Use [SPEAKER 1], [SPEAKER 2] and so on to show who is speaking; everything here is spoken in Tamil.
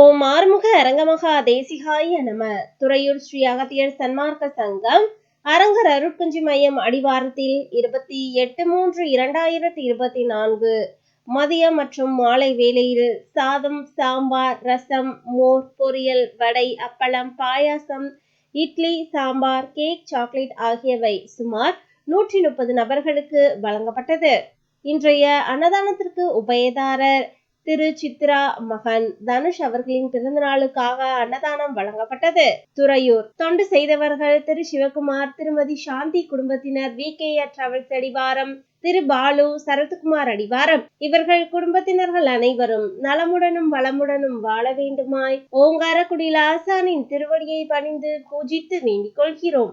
[SPEAKER 1] ஓம் ஆறுமுக அரங்கமகா தேசிகாய நம. துறையூர் ஸ்ரீ அகத்தியர் சன்மார்க்க சங்கம் அரங்கர் அருட்குஞ்சி மையம் அடிவாரத்தில் இருபத்தி எட்டு மூன்று இரண்டாயிரத்தி இருபத்தி நான்கு. மதியம் மற்றும் மாலை வேளையில் சாதம் சாம்பார் ரசம் மோர் பொரியல் வடை அப்பளம் பாயாசம் இட்லி சாம்பார் கேக் சாக்லேட் ஆகியவை சுமார் நூற்றி முப்பது நபர்களுக்கு வழங்கப்பட்டது. இன்றைய அன்னதானத்திற்கு உபயதாரர் திரு சித்ரா மகன் தனுஷ் அவர்களின் பிறந்த நாளுக்காக அன்னதானம் வழங்கப்பட்டது. துறையூர். தொண்டு செய்தவர்கள் திரு சிவகுமார் திருமதி சாந்தி குடும்பத்தினர் வி. கே. டிராவல்ஸ் அடிவாரம் திரு பாலு சரத்குமார் அடிவாரம். இவர்கள் குடும்பத்தினர்கள் அனைவரும் நலமுடனும் வளமுடனும் வாழ வேண்டுமாய் ஓங்காரக்குடியில் ஆசானின் திருவடியை பணிந்து பூஜித்து வேண்டிக் கொள்கிறோம்.